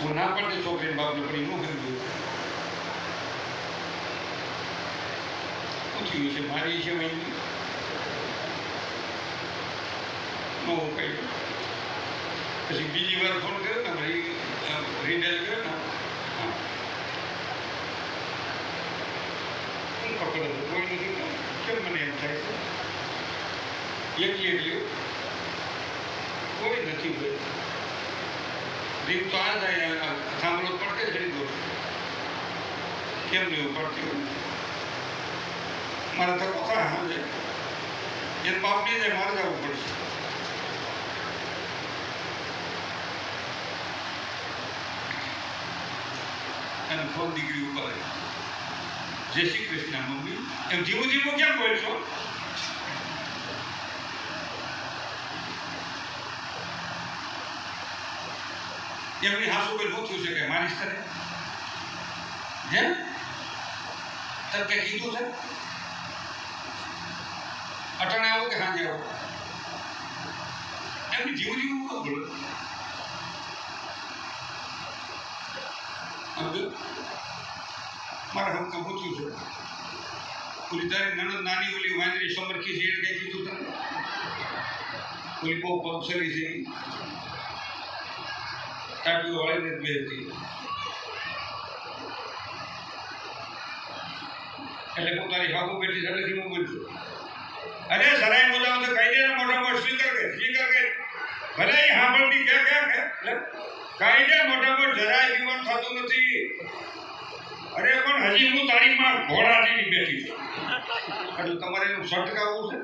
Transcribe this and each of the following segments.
હું ના પડતી છોકરીને બાપને પણ એનું સમજ્યું પૂછ્યું છે, મારી છે મહિની નો કઈ પછી બીજી વાર ફોન કર્યો ને રીડેલ કર્યો ને પકડ કોઈ નથી કેમ મને એમ થાય છે? એકલી એકલી. કોઈ નથી ભાઈ રીત તો આ જાય આ થાંભલો જ દો કેમ લેવું પડતી મારા ધક્કો થાય હા જાય એને બાપ જાય, મારે જવું પડશે. અને ફોન દીકરી ઉપર જય શ્રી કૃષ્ણ મમ્મી. એમ જીવું જીવું કેમ બોલશો એમની હાસુ કોઈ પૂછ્યું છે કે મારી સ્તરે હે તને કે કીધું છે? અટાણે આવો કે સાંજે આવો? એમની જીવ જીવ બોલો? મારે હમ તો પૂછ્યું છે? ઓલી તારી નણંદ નાની ઓલી વાંદરી સમરખી છે, એને કઈ કીધું તને? ઓલી બહુ પગસરી છે. ઈ. ટાટીઓ વાળીને જ બે હતી એટલે હું તારી હાકુ બેઠી છે એટલે હું છું. અરે સરાય બોલાવો તો કહી દે ને મોટા મોટ સ્વીકાર કે સ્વીકાર કે ભલે એ સાંભળતી કે કે કહી દે મોટા મોટ જરાય જીવન થતું નથી. અરે પણ હજી હું તારીમાં ઘોડાથી બેઠી છું. એટલે તમારે એનું સટકાવવું છે?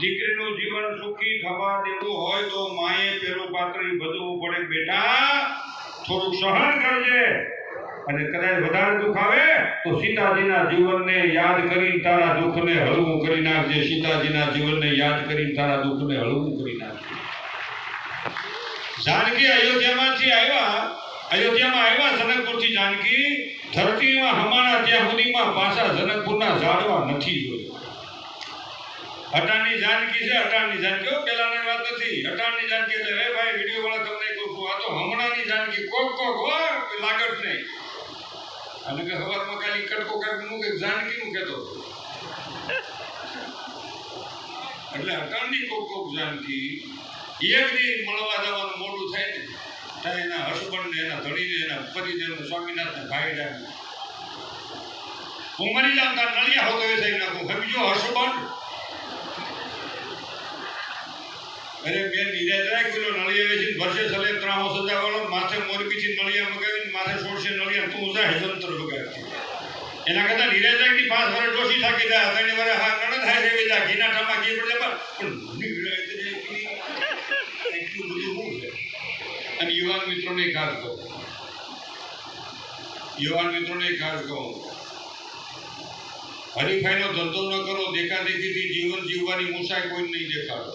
દીકરીનું જીવન સુખી થવા દેવું હોય તો માએ પેલું ઈ ભજવવું પડે. બેટા થોડુંક સહન કરજે. અને કદાચ વધારે દુઃખ આવે, તો સીતાજીના જીવનને યાદ કરીને તારા દુઃખને હળવું કરી નાખજે. સીતાજીના જીવનને યાદ કરીને તારા દુઃખને હળવું કરી નાખજે. જાનકી અયોધ્યામાંથી આવ્યા. અયોધ્યામાં આવ્યા જનકપુરથી જાનકી. ધરતીમાં હમાણા ત્યાં સુધીમાં પાછા જનકપુરના ઝાડવા નથી જોયા. અટાણની જાનકી છે અટાણની જાનકી. હો, પેલાની વાત નથી. અટાણની જાનકી એટલે હે ભાઈ વીડિયો વાળા તમને કહું છું આ તો હમણાંની જાનકી કોક કોક હો લાગત નહીં. અને કે સવારમાં ખાલી કટકો કાઢી મૂકે જાનકીનું કહેતો હતો. એટલે અટાણની કોક કોક જાનકી એક દી મળવા જવાનું મોડું થાય ને ત્યારે એના હસબન્ડને એના ધણીને એના પતિદેવને સ્વામિનાથને ભાઈ હું મરી જાઉં તાર નળિયા હોતો એ થઈ નાખું સમજો હસબન્ડ અરે બેન નિરાજ રાખેલો નળિયા વેચીને વર્ષે સલે ત્રામો સજાવાળો માથે મોરબીથી નળિયા મગાવીને માથે છોડશે નળિયા. તું જા હેજંતર મગાવી એના કરતા નિરાજ રાખી પાંચ વર્ષ ડોસી થાકી જાય. ત્રણ વારે હા નણંદ થાય છે જા ઘીના ઠામા ઘી પડે પણ એટલું બધું શું છે? અને યુવાન મિત્રોને ખાસ કહું. યુવાન મિત્રોને ખાસ કહું. હરીફાઈનો ધંધો ન કરો. દેખાદેખીથી જીવન જીવવાની મુસાઈ કોઈ નહીં દેખાડો.